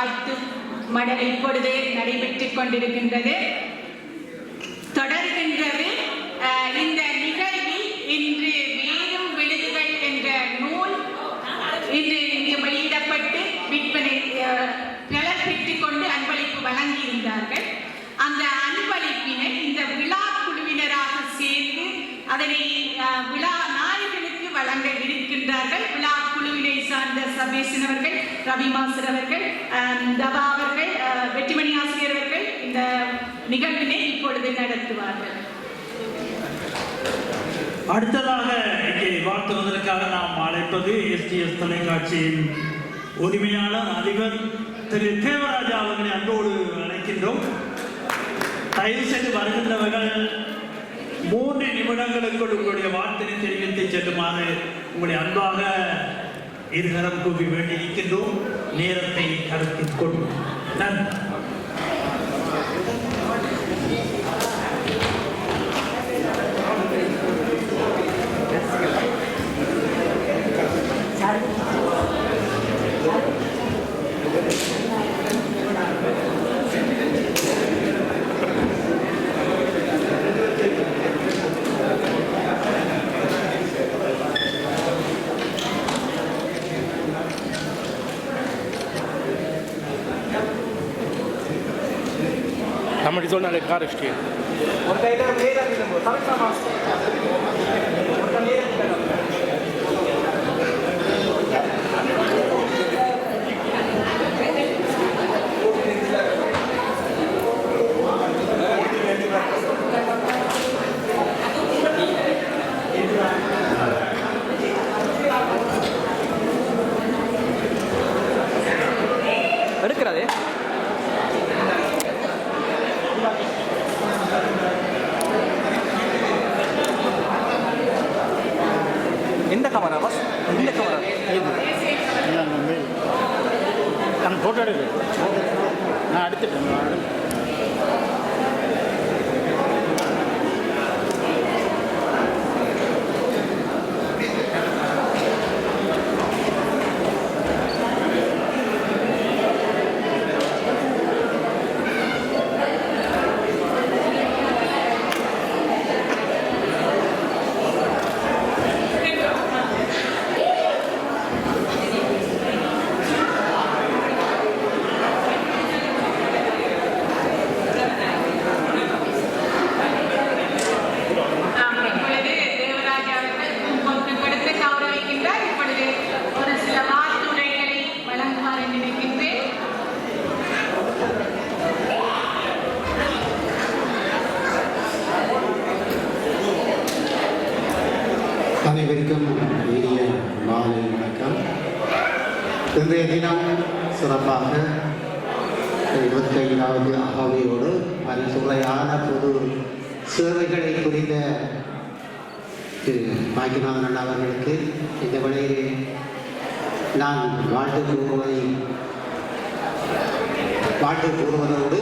வாழ்த்து மடல் இப்பொழுது நடைபெற்றுக் கொண்டிருக்கின்றது. தொடர்கின்றது இந்த நிகழ்வில் இன்று வேலும் விழுதுகள் என்ற நூல் இன்று இங்கு வெளியிடப்பட்டு விற்பனை அஹ், பெற்றுக் கொண்டு அன்பளிப்பு வழங்கியிருந்தார்கள். அந்த அன்பளிப்பினை இந்த விழா குழுவினராக சேர்ந்து அதனை அஹ், விழா நாயகனுக்கு வழங்க இருக்கின்றார்கள். விழா குழுவினை சார்ந்த அவர்கள் ரவி மாஸ்டர் அவர்கள் அஹ், தபா அவர்கள் வெற்றிமணி ஆசிரியர் அவர்கள் இந்த நிகழ்வினை இப்பொழுது நடத்துவார்கள். அடுத்ததாக இங்கே வாழ்த்துவதற்காக நாம் அழைப்பது எஸ்டிஎஸ் தொலைக்காட்சியின் உரிமையாளர் அதிபர் திரு தேவராஜா அவர்களை அன்போடு அழைக்கின்றோம். தயவு செய்து வருகின்றவர்கள் மூன்று நிமிடங்களுக்குள் உங்களுடைய வார்த்தையை தெரிவித்து செல்லுமாறு உங்களை அன்பாக இருகரம் கூப்பி வேண்டி நிற்கின்றோம் நேரத்தை கருத்தில் கொண்டு. நன்றி. sollen alle gerade stehen. Und der Meter wieder muss. Sag ich mal was. நான் எடுத்துட்டேன் நான் எடு- ஆம், இப்பொழுது தேவராஜா அவர்கள் பொறுப்பு கொடுத்து கௌரவிக்கின்றார் இப்பொழுது ஒரு சில வார்த்துரைகளை வழங்குவார் என்று நினைக்கின்றேன் அனைவருக்கும் இனிய மாலை வணக்கம் இன்றைய தினம் சிறப்பாக இருபத்தைந்தாவது அகவையோடு பல்துறையான பொது சேவைகளை புரிந்த திரு பாக்கியநாதன் அண்ணா அவர்களுக்கு இந்த வேளையிலே நான் வாழ்த்து கூறுவதை வாழ்த்து கூறுவதோடு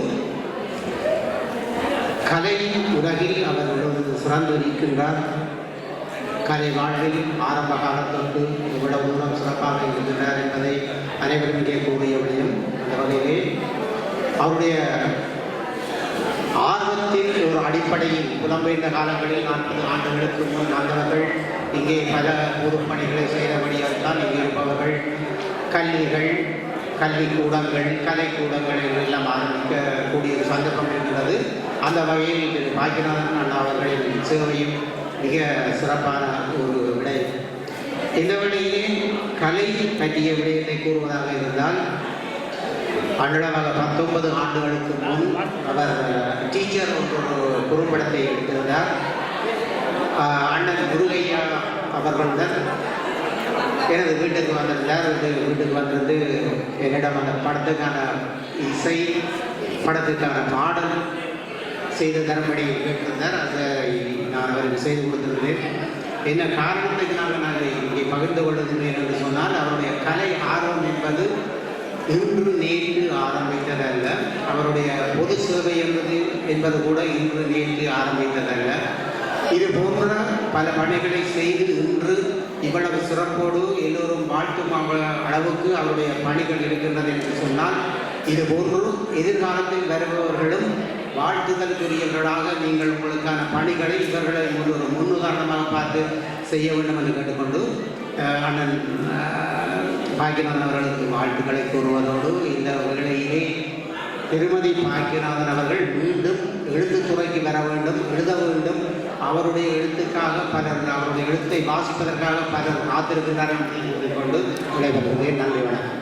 கலை உலகில் அவர் சிறந்து நிற்கின்றார் கலை வாழ்வில் ஆரம்ப காலத்தொட்டு விட தூரம் சிறப்பாக இருக்கின்றார் என்பதை அனைவரும் இங்கே கூறிய விடயம் அந்த வகையிலே அவருடைய ஆர்வத்தின் ஒரு அடிப்படையில் புலம்பெயர்ந்த காலங்களில் நாற்பது ஆண்டுகளுக்கு முன் வந்தவர்கள் இங்கே பல பொதுப்பணிகளை செய்தபடியால் தான் இங்கே இருப்பவர்கள். கல்விகள் கல்விக்கூடங்கள் கலைக்கூடங்கள் எல்லாம் ஆரம்பிக்கக்கூடிய ஒரு சந்தர்ப்பம் இருக்கிறது அந்த வகையில் பாக்கியநாதன் அண்ணா அவர்களின் சேவையும் மிக சிறப்பான ஒரு இந்த விடையிலே கலை பற்றிய விடயத்தை கூறுவதாக இருந்தால் அன்றளவாக பத்தொன்பது ஆண்டுகளுக்கு முன் அவர் டீச்சர் ஒரு குறும்படத்தை எடுத்திருந்தார். அண்ணன் முருகையா அவர்களுடன் எனது வீட்டுக்கு வந்திருந்தார். வந்து வீட்டுக்கு வந்திருந்து என்னிடம் அந்த படத்துக்கான இசை படத்துக்கான பாடல் செய்து தரும்படி கேட்டிருந்தார். அதை நான் அவருக்கு செய்து கொடுத்திருந்தேன். என்ன காரணத்துக்காக நான் பகிர்ந்து கொள்ளுகின்றேன் என்று சொன்னால் அவருடைய கலை ஆர்வம் என்பது இன்று நேற்று ஆரம்பித்ததல்ல. அவருடைய பொது சேவை என்பது என்பது கூட இன்று நேற்று ஆரம்பித்ததல்ல. இது போன்ற பல பணிகளை செய்து இன்று இவ்வளவு சிறப்போடு எல்லோரும் வாழ்த்தும் அவ- அளவுக்கு அவருடைய பணிகள் இருக்கின்றது என்று சொன்னால் இது இதுபோன்று எதிர்காலத்தில் வருபவர்களும் வாழ்த்துதலுக்குரியவர்களாக நீங்கள் உங்களுக்கான பணிகளை இவர்களை ஒரு முன்னுதாரணமாக பார்த்து செய்ய வேண்டும் என்று கேட்டுக்கொண்டு அண்ணன் பாக்கியநாதன் அவர்களுக்கு வாழ்த்துக்களை கூறுவதோடு இந்த வேளையிலே திருமதி பாக்கியநாதன் அவர்கள் மீண்டும் எழுத்துத்துறைக்கு வர வேண்டும் எழுத வேண்டும். அவருடைய எழுத்துக்காக பலர் அவருடைய எழுத்தை வாசிப்பதற்காக பலர் காத்திருக்கிறார்கள் என்று கொண்டு விடைபெறுகிறேன். நன்றி வணக்கம்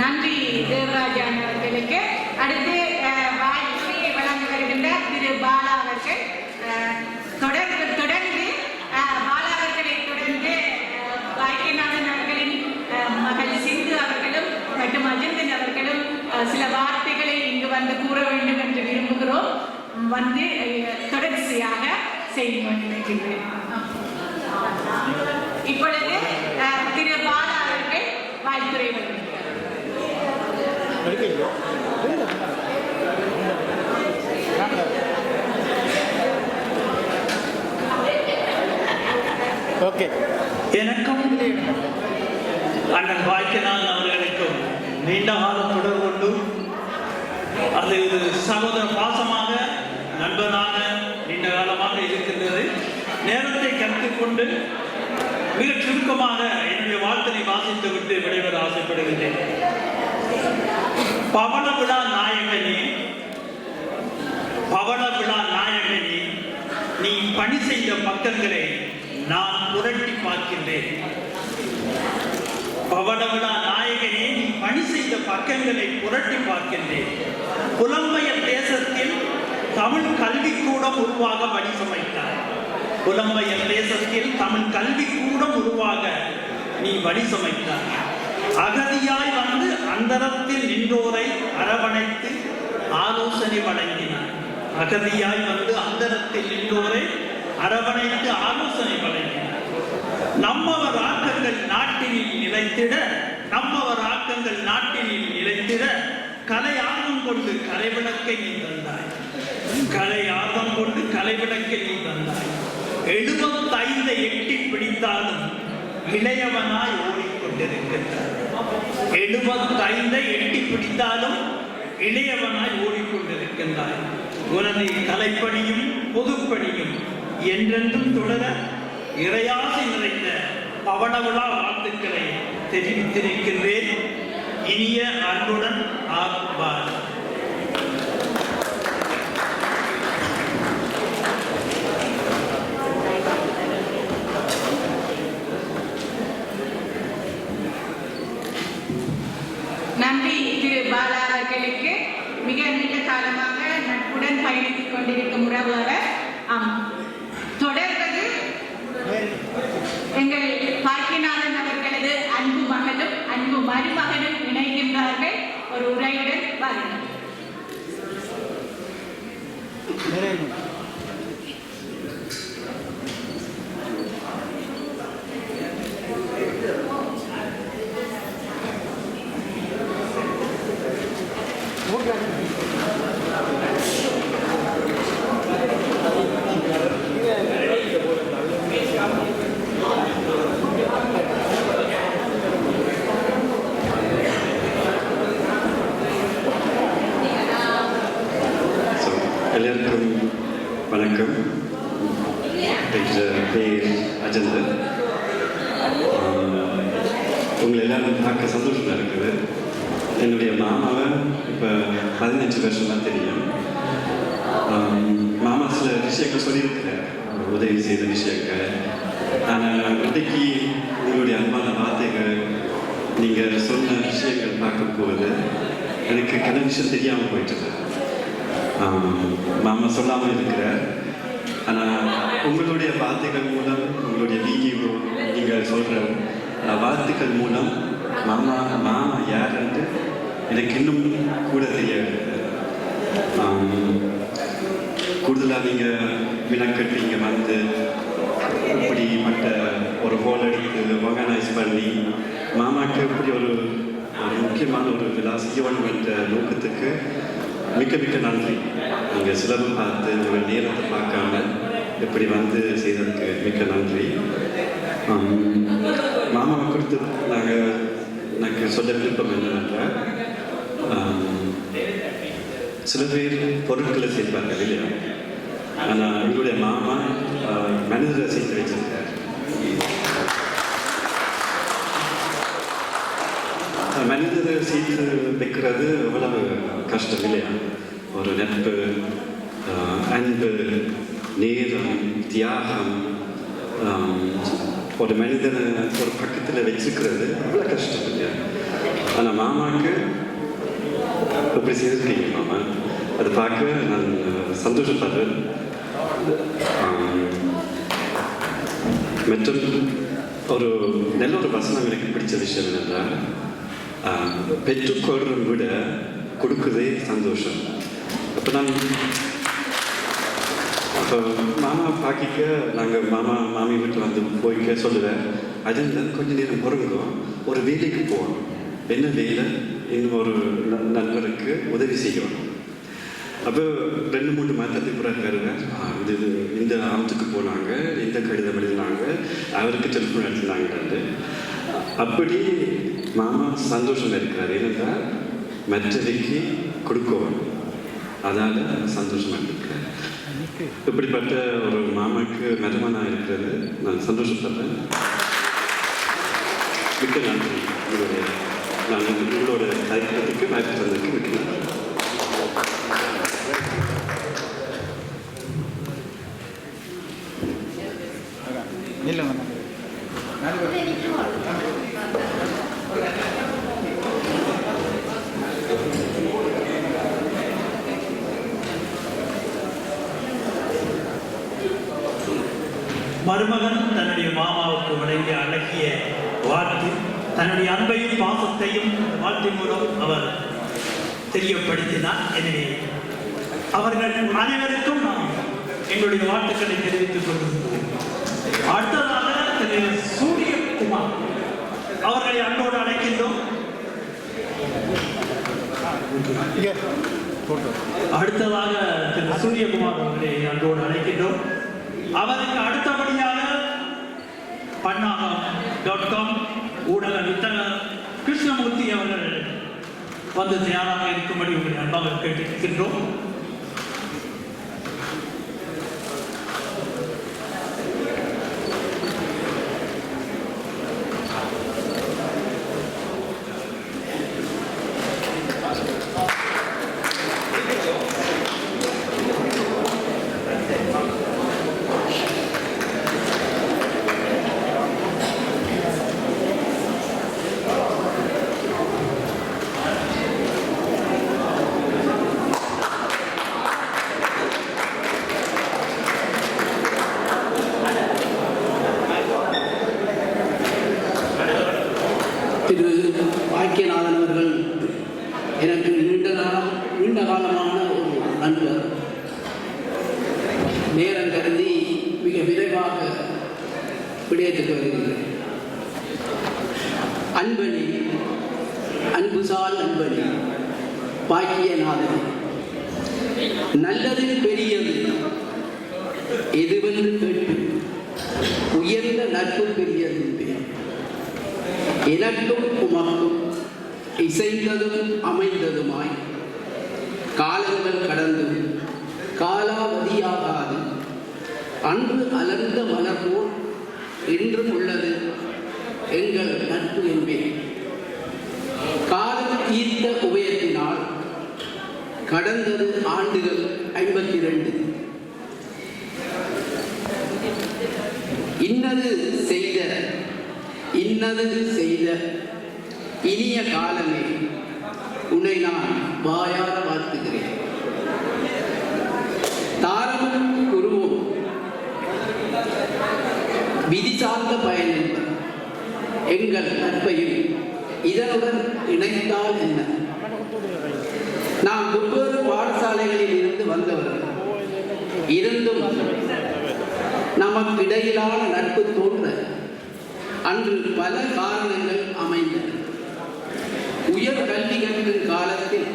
நன்றி தேவராஜன் அவர்களுக்கு அடுத்து அஹ், வாழ்த்துரை வழங்க வருகின்ற திரு பாலா அவர்கள் அஹ், தொடர்ந்து தொடர்ந்து அஹ், பாலா அவர்களை தொடர்ந்து அஹ், பாக்கியநாதன் அவர்களின் அஹ், மகள் சிந்து அவர்களும் மற்றும் அஜந்தன் அவர்களும் அஹ், சில வார்த்தைகளை இங்கு வந்து கூற வேண்டும் என்று விரும்புகிறோம் வந்து தொடர்ச்சியாக செய்து கொண்டிருக்கின்றேன். இப்பொழுது திரு பாலா அவர்கள் வாழ்த்துறை ஓகே எனக்கும் அண்ணன் பாக்கியநாதன் அவர்களுக்கும் நீண்ட காலம் தொடர்பு உண்டு. அது சகோதர பாசமாக நண்பனாக நீண்ட காலமாக இருக்கின்றது. நேரத்தை கருத்தில் கொண்டு மிக சுருக்கமாக என்னுடைய வாழ்த்தனை வாசித்து விட்டு விடைபெற ஆசைப்படுகின்றேன். பவன விழா நாயகனே பவன விழா நாயகனே நீ பணி செய்த பக்கங்களை நான் புரட்டி பார்க்கின்றேன். பவன விழா நாயகனே நீ பணி செய்த பக்கங்களை புரட்டி பார்க்கின்றேன். புலம்பெயர் தேசத்தில் தமிழ் கல்விக்கூடம் உருவாக வடிசமைத்தார் புலம்பெயர் தேசத்தில் தமிழ் கல்விக்கூடம் உருவாக நீ வடிசமைத்தார் அகதியாய் வந்து அந்தரத்தில் நின்றோரை அரவணைத்து ஆலோசனை வழங்கினார் அகதியாய் வந்து அந்தரத்தில் நின்றோரை அரவணைத்து ஆலோசனை வழங்கினார் நம்மவர் ஆக்கங்கள் நாட்டினில் நிலைத்திட நம்மவர் ஆக்கங்கள் நாட்டினில் நிலைத்திட கலை ஆர்வம் கொண்டு கலைவிளக்கை நீ தந்தாய். கலை ஆர்வம் கொண்டு கலைவிளக்கை நீ தந்தாய். எழுபத்தைந்து எட்டி பிடித்தாலும் இளையவனாய் ஓடிக்கொண்டிருக்கின்றார். எழுபத்தைந்தை எட்டி பிடித்தாலும் இளையவனாய் ஓடிக்கொண்டிருக்கின்றாய். உனது கலைப்பணியும் பொதுப்பணியும் என்றென்றும் தொடர இறையாசி நிறைந்த பவனவிழா வாழ்த்துக்களை தெரிவித்திருக்கின்றேன். இனிய அன்புடன் ஆத்மார் நன்றி திரு பாலா அவர்களுக்கு. மிக நீண்ட காலமாக நட்புடன் பயணித்துக் கொண்டிருக்கும் உறவு ஆம். தொடர்வது எங்கள் பாக்கியநாதன் அவர்களது அன்பு மகளும் அன்பு மருமகனும் இணைகின்றார்கள் ஒரு உரையுடன் வாருங்கள் வணக்கம். பேர் அஜந்தர் ஆஹ், உங்களை எல்லாரும் பார்க்க சந்தோஷமாக இருக்குது. என்னுடைய மாமாவை இப்போ பதினஞ்சு வருஷமாக தெரியும். மாமா சில விஷயங்கள் சொல்லியிருக்கிறார். உதவி செய்த விஷயங்கள். ஆனால் இன்றைக்கு உங்களுடைய அன்பான வார்த்தைகள் நீங்கள் சொன்ன விஷயங்கள் பார்க்கும்போது எனக்கு கன விஷயம் தெரியாமல் போயிட்டது ஆம், மாமா சொல்லாமல் இருக்கிறார். ஆனால் உங்களுடைய வார்த்தைகள் மூலம் உங்களுடைய வீடியோ நீங்கள் சொல்கிற வார்த்தைகள் மூலம் மாமா மாமா யார் என்று எனக்கு இன்னும் கூட தெரியாது. கூடுதலாக நீங்கள் வினக்கட்டு இங்கே வந்து இப்படிப்பட்ட ஒரு ஹோல் அடித்து ஆர்கனைஸ் பண்ணி மாமாக்கு இப்படி ஒரு ஒரு முக்கியமான ஒரு விழா செய்யணும் என்ற நோக்கத்துக்கு மிக்க மிக்க நன்றி. நீங்கள் சிலபம் பார்த்து உங்கள் நேரத்தை பார்க்காம இப்படி வந்து செய்ததுக்கு மிக்க நன்றி. மாமா மாமாவை குறித்து நாங்கள் எனக்கு சொல்ல விருப்பம் என்னவென்றால் சில பேர் பொருட்களை சேர்ப்பார்கள் இல்லையா? ஆனால் எங்களுடைய மாமா மனிதரை சேர்த்து வச்சிருக்கார் மனிதரை சேர்த்து வைக்கிறது எவ்வளவு கஷ்டம் இல்லையா ஒரு நட்பு அன்பு நேரம் தியாகம் ஒரு மனிதனை ஒரு பக்கத்தில் வச்சுக்கிறது அவ்வளோ கஷ்டம் இல்லையா ஆனால் மாமாவுக்கு இப்படி செய்திருக்கீங்க மாமா அது பார்க்க நான் சந்தோஷப்படுறேன் ஆம், மற்றும் ஒரு நல்ல ஒரு வசனம் எனக்கு பிடிச்ச விஷயம் என்னென்றால் ஆஹ், பெற்றுக்கொள்றதை விட கொடுக்குறதே சந்தோஷம். அப்போ நான் அப்போ மாமா பாக்கிக்க நாங்கள் மாமா மாமி வீட்டில் வந்து போய்க்க சொல்லுவேன் அதில் கொஞ்சம் நேரம் பொறுங்கோ ஒரு வேலைக்கு போகணும். என்ன வேலை? இன்னும் ஒரு நண்பருக்கு உதவி செய்யணும். அப்போ ரெண்டு மூணு மாதத்துக்கு பிறகு வருவேன். இது இது இந்த ஆமத்துக்கு போனாங்க இந்த கடிதம் எழுதினாங்க அவருக்கு டெலிஃபோன் எடுத்துனாங்க அப்படி மாமா சந்தோஷம் இருக்கிறார். ஏனென்றால் மற்றவைக்கு கொடுக்கவும் அதால் சந்தோஷமாக இருக்கிறேன். இப்படிப்பட்ட ஒரு மாமாக்கு மருமனாக இருக்கிறது. நான் சந்தோஷப்படுறேன். மிக்க நன்றி. உங்களுடைய நான் உங்களோட தயக்கத்துக்கு வாய்ப்பு தந்ததுக்கு மிக்க நன்றி. மருமகன் தன்னுடைய மாமாவுக்கு வழங்கிய அழகிய வாழ்த்து தன்னுடைய அன்பையும் பாசத்தையும் வாழ்த்தின் மூலம் அவர் தெரியப்படுத்தினார். எனவே அவர்கள் அனைவருக்கும் நாம் எங்களுடைய வாழ்த்துக்களை தெரிவித்துக் கொள்கிறோம் அடுத்ததாக திரு சூரியகுமார் அவர்களை அன்போடு அழைக்கின்றோம். அடுத்ததாக திரு சூரியகுமார் அவர்களை அன்போடு அழைக்கின்றோம். அவருக்கு அடுத்தபடியாக பன்னாகம் டாட் காம் ஊடக வித்தகர் கிருஷ்ணமூர்த்தி அவர்கள் வந்து தயாராக இருக்கும்படி உங்களை அன்பாக கேட்டிருக்கின்றோம் திரு ஐக்கியநாதன் அவர்கள் எனக்கு நீண்ட காலம் நீண்ட காலமான ஒரு நண்பர். நேரம் கருதி மிக விரைவாக விடயத்துக்கு வருகிறேன். அன்பனி அன்புசால் அன்பனி பாக்கியநாதன். நல்லது பெரியது எதுவென்று கேட்டு உயர்ந்த நட்பு பெரியது எனக்கும் உமக்கும் இசைந்ததும் அமைந்ததுமாய் காலங்கள் கடந்தும் காலாவதியாகாது. அன்று அலர்ந்த மலர் போல் இன்றும் உள்ளது. எங்கள் நட்பு என்பேன் காலம் ஈர்த்த உபயத்தினால் கடந்தது ஆண்டுகள் ஐம்பத்தி ரெண்டு இன்னது செய்த இன்னது செய்த இனிய காலமே உன்னை நான் வாயார வாழ்த்துகிறேன் தாரமும் குருவும் விதி சார்ந்த பயன் எங்கள் நட்பையும் இதனுடன் இணைந்தால் என்ன? நாம் ஒவ்வொரு பாடசாலைகளில் இருந்து வந்தவர்கள் இருந்தும் நமக்கு இடையிலான நட்பு தோன்ற அன்று பல காரணங்கள் அமைந்தன. உயர் கல்வி கற்கும் காலத்தில்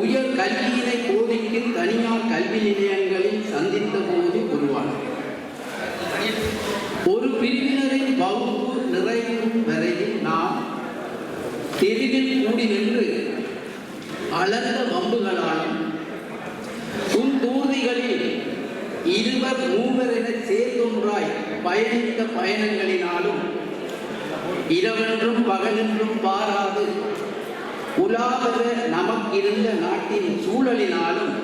உயர் கல்வியினை போதிக்கும் தனியார் கல்வி நிலையங்களில் சந்தித்த போது உருவானது. ஒரு பிரிவினரின் வகுப்பு நிறைவும் வரையில் நாம் தெருவில் கூடி நின்று அளந்த வம்புகளாலும் உன் தூதிகளில் இருவர் மூவர் என சேர்ந்தொன்றாய் பயணித்த பயணங்களினாலும் இரவென்றும் பகலென்றும் பாராது. உலாவர நமக்கிருந்த நாட்டின் சூழலினாலும்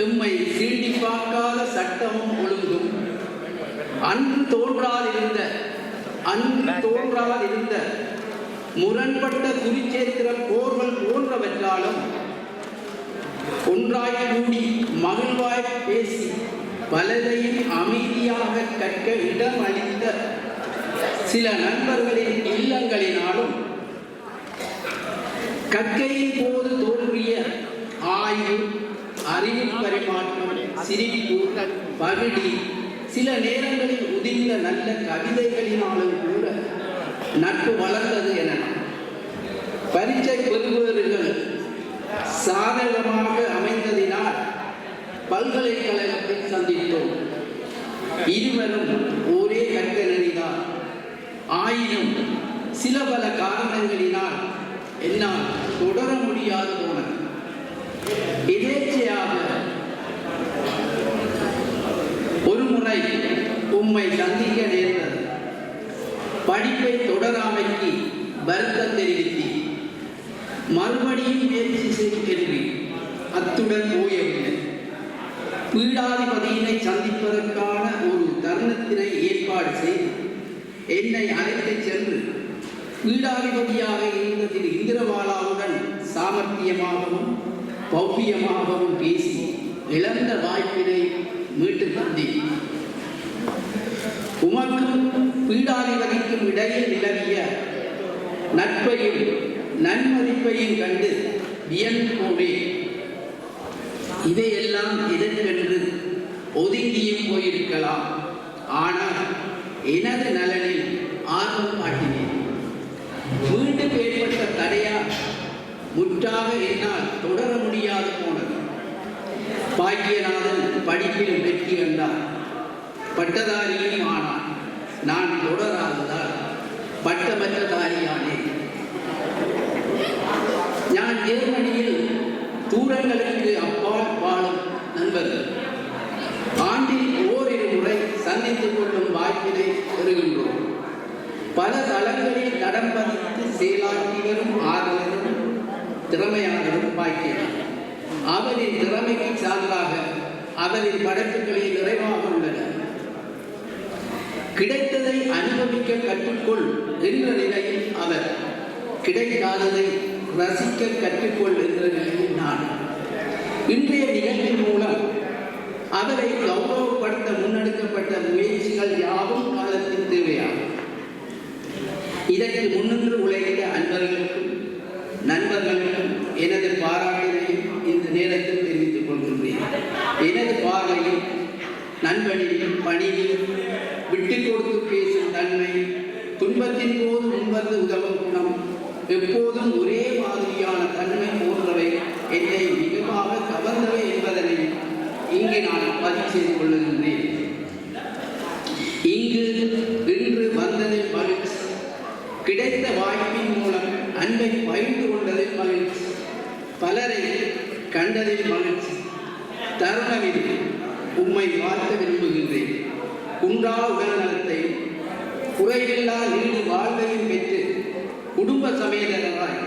எம்மை சீண்டி பார்க்காத சட்டமும் ஒழுங்கும். அன்று தோன்றாதிருந்த அன்று தோன்றாதிருந்த முரண்பட்ட குருச்சேத்திரம் போர்கள் போன்றவற்றாலும் ஒன்றாய் கூடி மகிழ்வாய் பேசி பலரையும் அமைதியாக கற்க இடம் அளித்த சில நண்பர்களின் இல்லங்களினாலும் கற்கையின் போது தோன்றிய ஆய்வு அறிவு பரிமாற்றம் சிரிப்பு பகுடி சில நேரங்களில் உதிர்ந்த நல்ல கவிதைகளினாலும் கூட நட்பு வளர்ந்தது என. பரீட்சை பெறுபவர்கள் சாதகமாக அமைந்ததினால் பல்கலைக்கழகத்தை சந்தித்தோம். இருவரும் ஒரே கற்க நெறிதான். ஆயினும் சில பல காரணங்களினால் என்னால் தொடர முடியாது போனது எதேச்சையாக ஒரு முறை உம்மை சந்திக்க நேர்ந்தது. படிப்பை தொடராமைக்கு வருத்தம் தெரிவித்தேன். மறுபடியும் முயற்சி செய்கின்றேன் அத்துடன் போயவில்லை. பீடாதிபதியினை சந்திப்பதற்கான ஒரு தருணத்தினை ஏற்பாடு செய்து என்னை அழைத்துச் சென்று பீடாதிபதியாக இருந்த திரு இந்திரபாலாவுடன் சாமர்த்தியமாகவும் பௌவியமாகவும் பேசி இழந்த வாய்ப்பினை மீட்டு தந்தேன் உமக்கும் பீடாதிபதிக்கும் இடையில் நிலவிய நட்பையும் நன்மதிப்பையும் கண்டு வியன்போவே இதையெல்லாம் எதற்கென்று ஒதுங்கியும் போயிருக்கலாம். ஆனால் எனது நலனில் ஆர்வம் காட்டினேன். தடையா? முற்றாக என்னால் தொடர முடியாது போனது. பாக்கியநாதன் படிப்பில் வெற்றி கண்டார். பட்டதாரியும் ஆனான் நான் தொடராததால் பட்டமற்றதாரியானேன் நான் ஜெர்மனியில் தூரங்களுக்கு அப்பால் வாழும் நண்பர்கள். ஆண்டில் ஓரிரு முறை சந்தித்துக் கொள்ளும் வாய்ப்பினை பெறுகின்றோம். பல தளங்களில் தடம் பதித்து செயலாற்றி வரும் ஆர்வலரும் திறமையாளரும் பாய்க்கிறார் அவரின் திறமைக்கு சார்பாக அவரின் படைப்புகளை நிறைவாக உள்ளன கிடைத்ததை அனுபவிக்க கற்றுக்கொள் என்ற நிலையில் அவர் கிடைக்காததை ரசிக்க கற்றுக்கொள் என்ற நிலையில் நான். இன்றைய நிகழ்வின் மூலம் அவரை கௌரவப்படுத்த முன்னெடுக்கப்பட்ட முயற்சிகள் யாவும் காலத்தின் தேவையாகும். இதற்கு முன்னின்று உழைத்த அன்பர்களுக்கும் நண்பர்களுக்கும் எனது பாராட்டினையும் இந்த நேரத்தில் தெரிவித்துக் கொள்கின்றேன். எனது பார்வையில் நண்பனில் பணியில் விட்டு கொடுத்து பேசும் தன்மை துன்பத்தின் போது முன்வந்து உதவும் குணம் எப்போதும் ஒரே மாதிரியான தன்மை போன்றவை என்னை மிகமாக கவர்ந்தவை என்பதனை இங்கே நான் பதிவு செய்து கொள்ளுகின்றேன். கிடைத்த வாய்ப்பின் மூலம் அன்பை பகிர்ந்து கொண்டதில் மகிழ்ச்சி. பலரை கண்டதில் மகிழ்ச்சி. தருணமில் உம்மை வாழ்த்த விரும்புகின்றேன். குன்றா நலத்தை குறைவில்லா நீடு வாழ்வையும் பெற்று குடும்ப சமேதராய்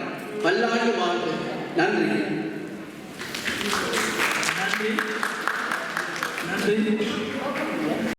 பல்லாண்டு வாழ்வு நன்றி.